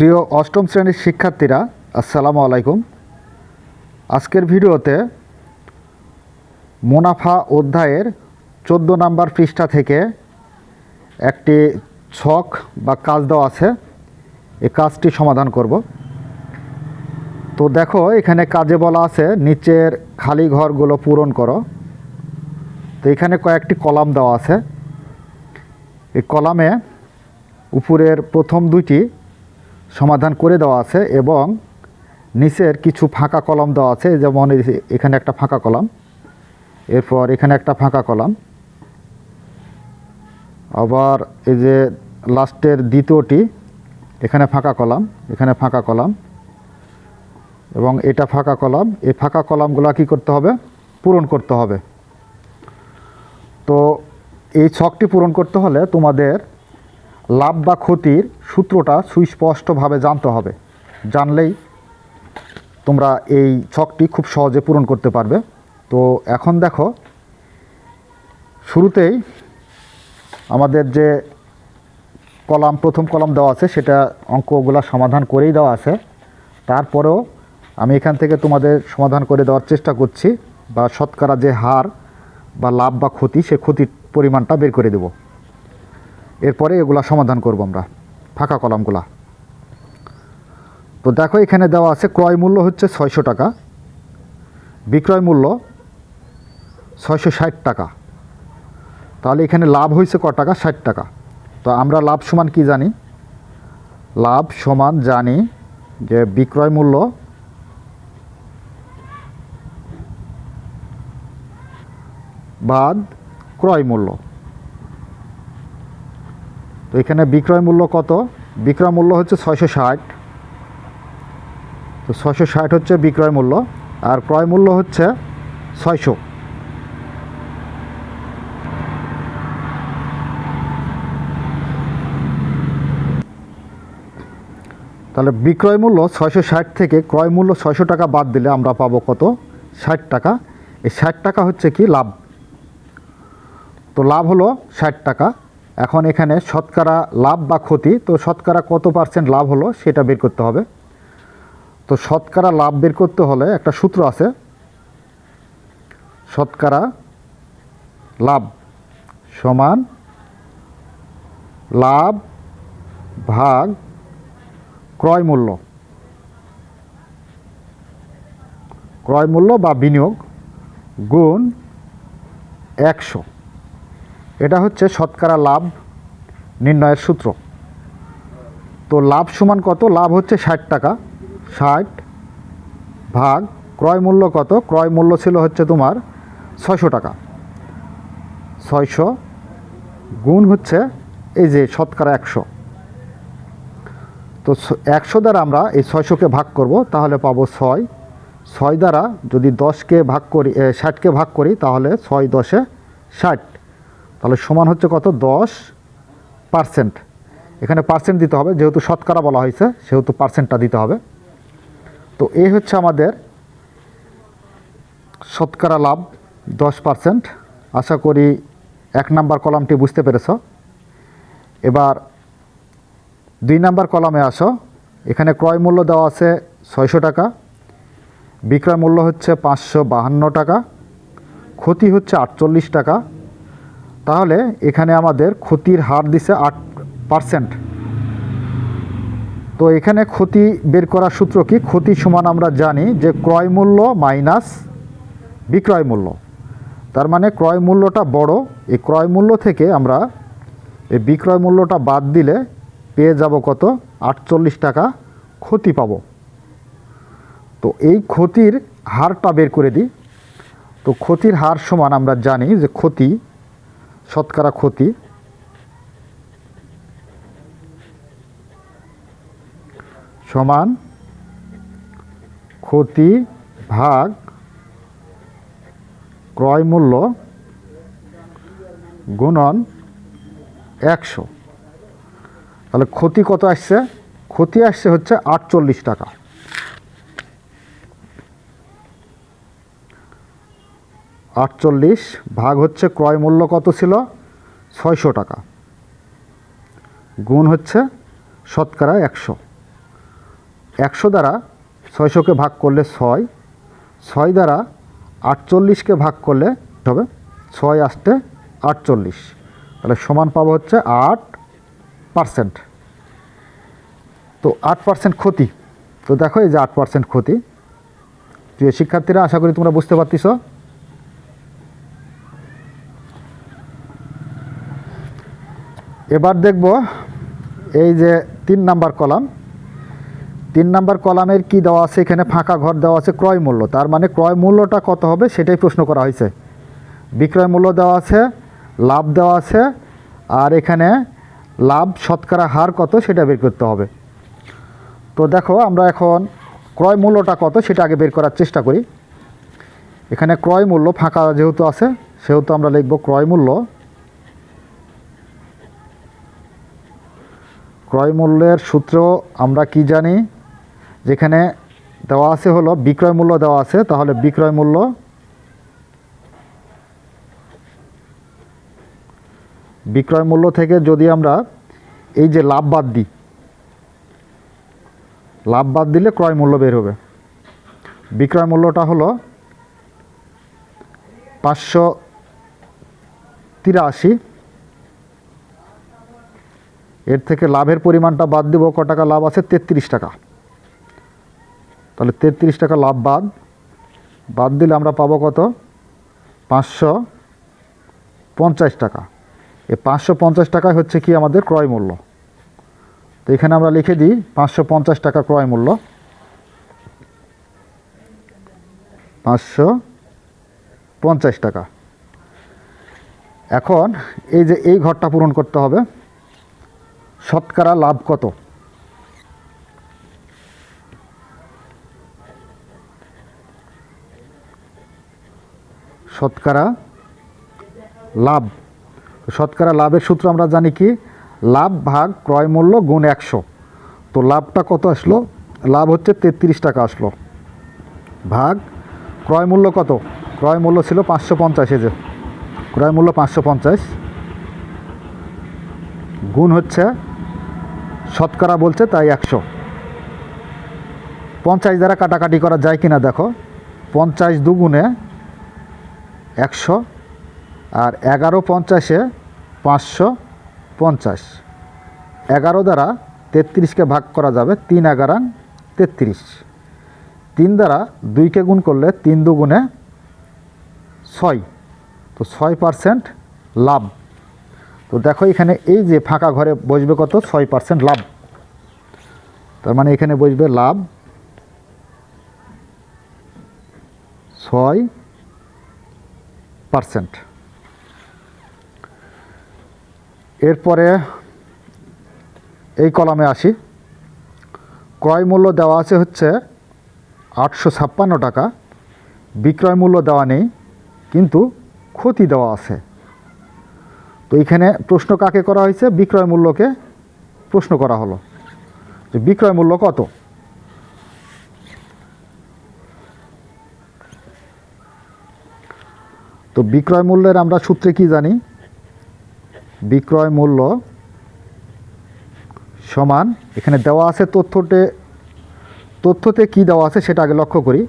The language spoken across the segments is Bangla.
প্রিয় অষ্টম শ্রেণির শিক্ষার্থীরা, আসসালামু আলাইকুম। আজকের ভিডিওতে মুনাফা অধ্যায়ের চোদ্দ নাম্বার পৃষ্ঠা থেকে একটি ছক বা কাজ দেওয়া আছে। এই কাজটি সমাধান করব। তো দেখো, এখানে কাজে বলা আছে, নিচের খালি ঘরগুলো পূরণ করো। তো এখানে কয়েকটি কলাম দেওয়া আছে। এই কলামে উপরের প্রথম দুইটি সমাধান করে দেওয়া আছে এবং নিচের কিছু ফাঁকা কলম দেওয়া আছে, যেমন এখানে একটা ফাঁকা কলম, এরপর এখানে একটা ফাঁকা কলাম। আবার এই যে লাস্টের দ্বিতীয়টি, এখানে ফাঁকা কলাম, এখানে ফাঁকা কলাম। এবং এটা ফাঁকা কলাম, এই ফাঁকা কলামগুলো কি করতে হবে? পূরণ করতে হবে। তো এই ছকটি পূরণ করতে হলে তোমাদের লাভ বা ক্ষতির সূত্রটা সুস্পষ্টভাবে জানতে হবে। জানলেই তোমরা এই ছকটি খুব সহজে পূরণ করতে পারবে। তো এখন দেখো, শুরুতেই আমাদের যে কলাম, প্রথম কলাম দেওয়া আছে, সেটা অঙ্কগুলো সমাধান করেই দেওয়া আছে। তারপরেও আমি এখান থেকে তোমাদের সমাধান করে দেওয়ার চেষ্টা করছি, বা শতকরা যে হার বা লাভ বা ক্ষতি, সে ক্ষতির পরিমাণটা বের করে দেব। এরপরে এগুলা সমাধান করব আমরা, ফাঁকা কলামগুলা। তো দেখো এখানে দেওয়া আছে, ক্রয় মূল্য হচ্ছে ছয়শো টাকা, বিক্রয় মূল্য ছয়শো ষাট টাকা। তাহলে এখানে লাভ হয়েছে ক টাকা? ষাট টাকা। তো আমরা লাভ সমান কি জানি? লাভ সমান জানি যে বিক্রয় মূল্য বাদ ক্রয় মূল্য। তো এখানে বিক্রয় মূল্য কত? বিক্রয় মূল্য হচ্ছে ছয়শো ষাট। তো ছয়শো ষাট হচ্ছে বিক্রয় মূল্য, আর ক্রয় মূল্য হচ্ছে ছয়শো। তাহলে বিক্রয় মূল্য ছয়শো ষাট থেকে ক্রয় মূল্য ছয়শো টাকা বাদ দিলে আমরা পাবো কত? ষাট টাকা। এই ষাট টাকা হচ্ছে কি? লাভ। তো লাভ হলো ষাট টাকা। এখন এখানে শতকরা লাভ বা ক্ষতি, তো শতকরা কত পার্সেন্ট লাভ হলো সেটা বের করতে হবে। তো শতকরা লাভ বের করতে হলে একটা সূত্র আছে। শতকরা লাভ সমান লাভ ভাগ ক্রয় মূল্য। ক্রয় মূল্য বা বিনিয়োগ গুণ একশো। এটা হচ্ছে শতকরা লাভ নির্ণয়ের সূত্র। তো লাভ সমান কত? লাভ হচ্ছে ষাট টাকা। ষাট ভাগ ক্রয় মূল্য কত? ক্রয় মূল্য ছিল হচ্ছে তোমার ছয়শো টাকা। ছয়শো গুণ হচ্ছে এই যে শতকরা একশো। তো একশো দ্বারা আমরা এই ছয়শোকে ভাগ করব, তাহলে পাবো ছয়। ছয় দ্বারা যদি দশকে ভাগ করি ষাটকে ভাগ করি, তাহলে ছয় দশে ষাট। তাহলে সমান হচ্ছে কত? দশ পার্সেন্ট। এখানে পার্সেন্ট দিতে হবে, যেহেতু শতকরা বলা হয়েছে, সেহেতু পার্সেন্টটা দিতে হবে। তো এই হচ্ছে আমাদের শতকরা লাভ, দশ পার্সেন্ট। আশা করি এক নাম্বার কলামটি বুঝতে পেরেছ। এবার দুই নাম্বার কলামে আসো। এখানে ক্রয় মূল্য দেওয়া আছে ছয়শো টাকা, বিক্রয় মূল্য হচ্ছে পাঁচশো বাহান্ন টাকা, ক্ষতি হচ্ছে আটচল্লিশ টাকা। তাহলে এখানে আমাদের ক্ষতির হার দিছে আট পার্সেন্ট। তো এখানে ক্ষতি বের করার সূত্র কি? ক্ষতি সমান আমরা জানি যে ক্রয় মূল্য মাইনাস বিক্রয় মূল্য। তার মানে ক্রয় মূল্যটা বড়, এই ক্রয় মূল্য থেকে আমরা এই বিক্রয় মূল্যটা বাদ দিলে পেয়ে যাব কত? আটচল্লিশ টাকা ক্ষতি পাব। তো এই ক্ষতির হারটা বের করে দিই। তো ক্ষতির হার সমান আমরা জানি যে ক্ষতি শতকরা ক্ষতি। সমান ক্ষতি ভাগ ক্রয় মূল্য গুণন একশো। তাহলে ক্ষতি কত আসছে? ক্ষতি আসছে হচ্ছে আটচল্লিশ টাকা। আটচল্লিশ ভাগ হচ্ছে ক্রয় মূল্য কত ছিল? ছয়শো টাকা। গুণ হচ্ছে শতকরা একশো। একশো দ্বারা ছয়শোকে ভাগ করলে ছয়। ছয় দ্বারা আটচল্লিশকে ভাগ করলে হবে ছয় আসতে আটচল্লিশ। তাহলে সমান পাবো হচ্ছে আট পার্সেন্ট। তো আট পার্সেন্ট ক্ষতি। তো দেখো এই যে আট পার্সেন্ট ক্ষতি। প্রিয় শিক্ষার্থীরা, আশা করি তোমরা বুঝতে পারতিস এবার দেখব এই যে তিন নাম্বার কলাম। তিন নাম্বার কলামের কি দেওয়া আছে? এখানে ফাঁকা ঘর দেওয়া আছে, ক্রয় মূল্য। তার মানে ক্রয় মূল্যটা কত হবে সেটাই প্রশ্ন করা হয়েছে। বিক্রয় মূল্য দেওয়া আছে, লাভ দেওয়া আছে, আর এখানে লাভ, শতকরা হার কত সেটা বের করতে হবে। তো দেখো, আমরা এখন ক্রয় মূল্যটা কত সেটা আগে বের করার চেষ্টা করি। এখানে ক্রয় মূল্য ফাঁকা যেহেতু আছে, সেহেতু আমরা লিখব ক্রয় মূল্য। ক্রয় মূল্যের সূত্র আমরা কি জানি? যেখানে দেওয়া আছে হলো বিক্রয় মূল্য দেওয়া আছে, তাহলে বিক্রয় মূল্য বিক্রয় মূল্য থেকে যদি আমরা এই যে লাভ বাদ দিই, লাভ বাদ দিলে ক্রয় মূল্য বের হবে। বিক্রয় মূল্যটা হলো পাঁচশো তিরাশি এর থেকে লাভের পরিমাণটা বাদ দেবো, ক টাকা লাভ আছে? তেত্রিশ টাকা। তাহলে তেত্রিশ টাকা লাভ বাদ। বাদ দিলে আমরা পাবো কত? পাঁচশো পঞ্চাশ টাকা। এই পাঁচশো পঞ্চাশ টাকায় হচ্ছে কি আমাদের ক্রয় মূল্য? তো এখানে আমরা লিখে দিই, পাঁচশো পঞ্চাশ টাকা ক্রয় মূল্য। পাঁচশো পঞ্চাশ টাকা। এখন এই যে এই ঘরটা পূরণ করতে হবে। শতকরা লাভ কত? শতকরা লাভ। শতকরা লাভের সূত্র আমরা জানি কি? লাভ ভাগ ক্রয় মূল্য গুণ একশো। তো লাভটা কত আসলো? লাভ হচ্ছে তেত্রিশ টাকা আসলো। ভাগ ক্রয় মূল্য কত? ক্রয় মূল্য ছিল পাঁচশো পঞ্চাশ যে। ক্রয় মূল্য পাঁচশো পঞ্চাশ। গুণ হচ্ছে শতকরা বলছে তাই একশো। পঞ্চাশ দ্বারা কাটাকাটি করা যায় কিনা দেখো। পঞ্চাশ দুগুণে একশো আর এগারো পঞ্চাশে পাঁচশো পঞ্চাশ। এগারো দ্বারা তেত্রিশকে ভাগ করা যাবে তিন এগারাং তেত্রিশ। তিন দ্বারা দুইকে গুণ করলে তিন দুগুণে ছয়। তো ছয় পার্সেন্ট লাভ। তো দেখো এখানে এই যে ফাঁকা ঘরে বসবে কত? ছয় পার্সেন্ট লাভ। তার মানে এখানে বসবে লাভ ছয় পার্সেন্ট এরপরে এই কলামে আসি। ক্রয় মূল্য দেওয়া আছে হচ্ছে আটশো ছাপ্পান্ন টাকা। বিক্রয় মূল্য দেওয়া নেই, কিন্তু ক্ষতি দেওয়া আছে। তো এখানে প্রশ্ন কাকে করা হয়েছে? বিক্রয় মূল্যকে প্রশ্ন করা হলো। যে বিক্রয় মূল্য কত? তো বিক্রয় মূল্যের আমরা সূত্রে কি জানি? বিক্রয় মূল্য সমান, এখানে দেওয়া আছে তথ্যতে তথ্যতে কি দেওয়া আছে সেটা আগে লক্ষ্য করি।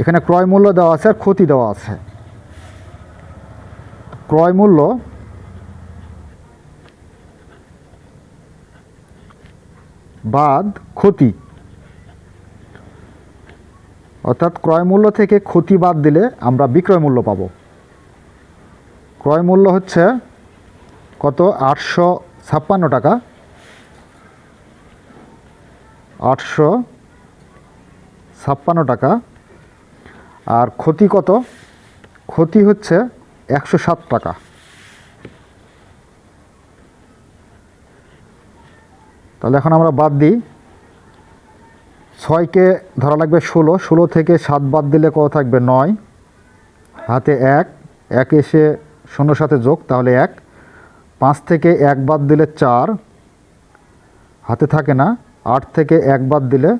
এখানে ক্রয় মূল্য দেওয়া আছে আর ক্ষতি দেওয়া আছে। ক্রয় মূল্য বাদ ক্ষতি। অর্থাৎ ক্রয় মূল্য থেকে ক্ষতি বাদ দিলে আমরা বিক্রয় মূল্য পাব। ক্রয় মূল্য হচ্ছে কত? আটশো ছাপ্পান্ন টাকা। আটশো ছাপ্পান্ন টাকা। আর ক্ষতি কত? ক্ষতি হচ্ছে একশো সাত টাকা। তাহলে এখন আমরা বাদ দিই। ছয়কে ধরা লাগবে ষোলো। ষোলো থেকে সাত বাদ দিলে কত থাকবে? নয়। হাতে এক। এক এসে শূন্য সাথে যোগ, তাহলে এক। পাঁচ থেকে এক বাদ দিলে চার। হাতে থাকে না। আট থেকে এক বাদ দিলে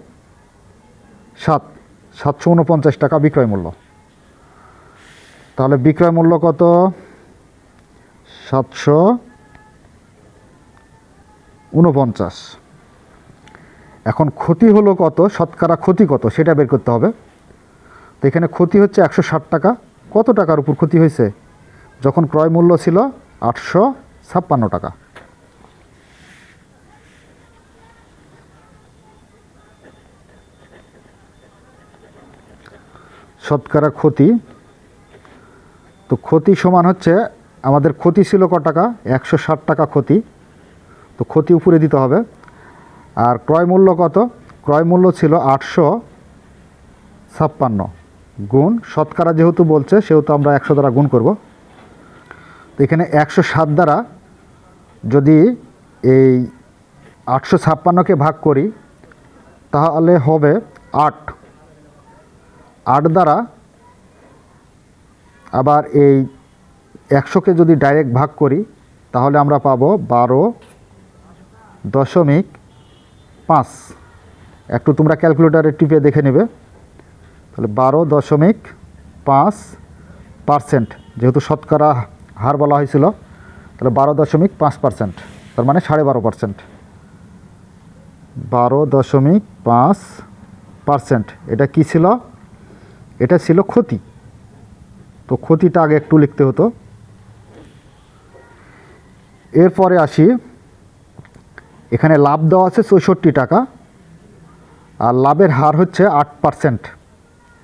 সাত। সাতশো উনপঞ্চাশ টাকা বিক্রয় মূল্য। তাহলে বিক্রয় মূল্য কত? সাতশো। উনপঞ্চাশ এখন ক্ষতি হলো কত? শতকরা ক্ষতি কত? সেটা বের করতে হবে। তো এখানে ক্ষতি হচ্ছে একশো ষাট টাকা। কত টাকার উপর ক্ষতি হয়েছে? যখন ক্রয় মূল্য ছিল আটশো ছাপ্পান্ন টাকা। শতকরা ক্ষতি। তো ক্ষতি সমান হচ্ছে, আমাদের ক্ষতি ছিল ক টাকা? একশো ষাট টাকা ক্ষতি। তো ক্ষতি উপরে দিতে হবে। আর ক্রয় মূল্য কত? ক্রয় মূল্য ছিল আটশো ছাপ্পান্ন গুণ। শতকরা যেহেতু বলছে, সেহেতু আমরা একশো দ্বারা গুণ করব। তো এখানে একশো সাত দ্বারা যদি এই আটশো ছাপ্পান্নকে ভাগ করি, তাহলে হবে আট। আট দ্বারা আবার এই একশোকে যদি ডাইরেক্ট ভাগ করি, তাহলে আমরা পাবো বারো দশমিক পাঁচ। একটু তোমরা ক্যালকুলেটারে টিপে দেখে নেবে। তাহলে বারো দশমিক পাঁচ পার্সেন্ট, যেহেতু শতকরা হার বলা হয়েছিল, তাহলে বারো দশমিক পাঁচ পার্সেন্ট, তার মানে সাড়ে বারো পার্সেন্ট। বারো দশমিক পাঁচ পার্সেন্ট, এটা কি ছিল? এটা ছিল ক্ষতি। তো ক্ষতিটা আগে একটু লিখতে হতো। এরপরে আসি এখানে লাভ দেওয়া আছে চৌষট্টি টাকা, আর লাভের হার হচ্ছে আট পার্সেন্ট।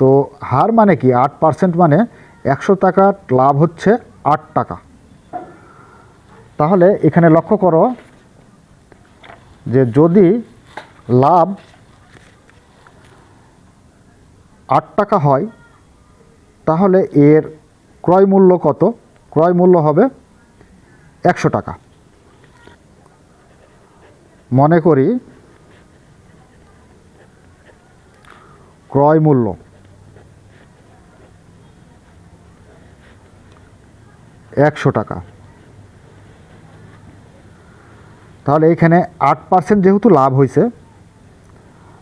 তো হার মানে কি? আট পার্সেন্ট মানে একশো টাকার লাভ হচ্ছে আট টাকা। তাহলে এখানে লক্ষ্য করো যে যদি লাভ আট টাকা হয়, তাহলে এর ক্রয় মূল্য কত? ক্রয় মূল্য হবে একশো টাকা। মনে করি ক্রয় মূল্য। একশো টাকা। তাহলে এখানে আট পার্সেন্ট যেহেতু লাভ হয়েছে,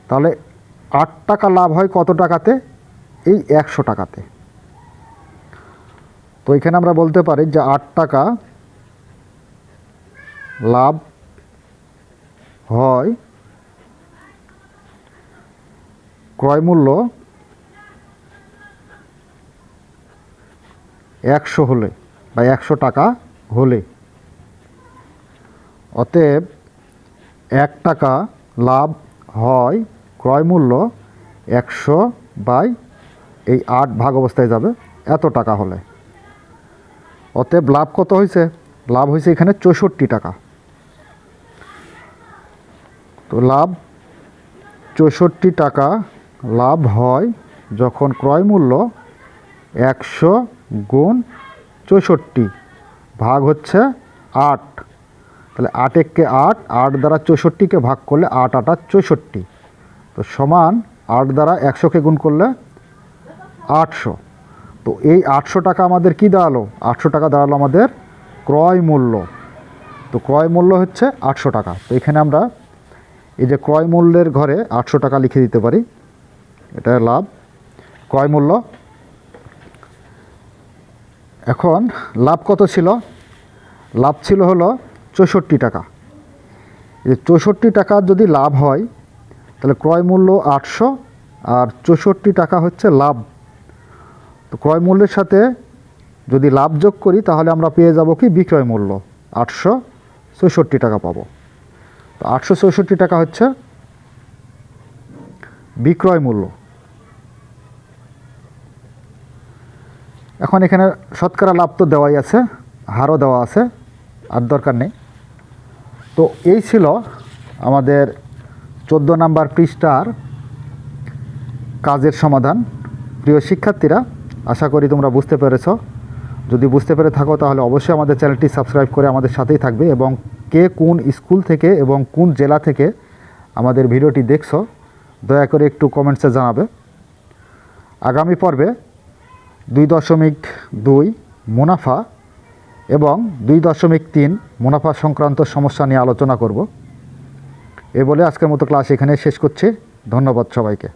তাহলে আট টাকা লাভ হয় কত টাকাতে? এই একশো টাকাতে। তো এখানে আমরা বলতে পারি যে আট টাকা লাভ হয়, ক্রয় মূল্য একশো হলে বা একশো টাকা হলে। অতএব এক টাকা লাভ হয়, ক্রয় মূল্য একশো বাই এই আট ভাগ অবস্থায় যাবে এত টাকা হলে। অতএব লাভ কত হয়েছে লাভ হয়েছে এখানে চৌষট্টি টাকা। তো লাভ, চৌষট্টি টাকা লাভ হয় যখন ক্রয় মূল্য একশো গুণ চৌষট্টি ভাগ হচ্ছে আট। তাহলে আট আট আট দ্বারা চৌষট্টিকে ভাগ করলে আট আটা চৌষট্টি। তো সমান আট দ্বারা একশোকে গুণ করলে আটশো। তো এই আটশো টাকা আমাদের কি দাঁড়াল? আটশো টাকা দাঁড়াল আমাদের ক্রয় মূল্য। তো ক্রয় মূল্য হচ্ছে আটশো টাকা। তো এখানে আমরা এই যে ক্রয় মূল্যের ঘরে আটশো টাকা লিখে দিতে পারি, এটা লাভ। ক্রয় মূল্য। এখন লাভ কত ছিল? লাভ ছিল হলো চৌষট্টি টাকা। এই চৌষট্টি টাকা যদি লাভ হয়, তাহলে ক্রয় মূল্য আটশো আর চৌষট্টি টাকা হচ্ছে লাভ। তো ক্রয় মূল্যের সাথে যদি লাভ যোগ করি, তাহলে আমরা পেয়ে যাব কি? বিক্রয় মূল্য। আটশো চৌষট্টি টাকা পাবো। তো আটশো চৌষট্টি টাকা হচ্ছে বিক্রয় মূল্য। এখন এখানে শতকরা লাভ তো দেওয়াই আছে, হারও দেওয়া আছে, আর দরকার নেই। তো এই ছিল আমাদের চোদ্দ নাম্বার পৃষ্ঠার কাজের সমাধান। প্রিয় শিক্ষার্থীরা, আশা করি তোমরা বুঝতে পেরেছ যদি বুঝতে পেরে থাকো, তাহলে অবশ্যই আমাদের চ্যানেলটি সাবস্ক্রাইব করে আমাদের সাথেই থাকবে এবং কে কোন স্কুল থেকে এবং কোন জেলা থেকে আমাদের ভিডিওটি দেখছ, দয়া করে একটু কমেন্টসে জানাবে। আগামী পর্বে দুই দশমিক দুই মুনাফা এবং দুই দশমিক তিন মুনাফা সংক্রান্ত সমস্যা নিয়ে আলোচনা করব। এ বলে আজকের মতো ক্লাস এখানে শেষ করছি। ধন্যবাদ সবাইকে।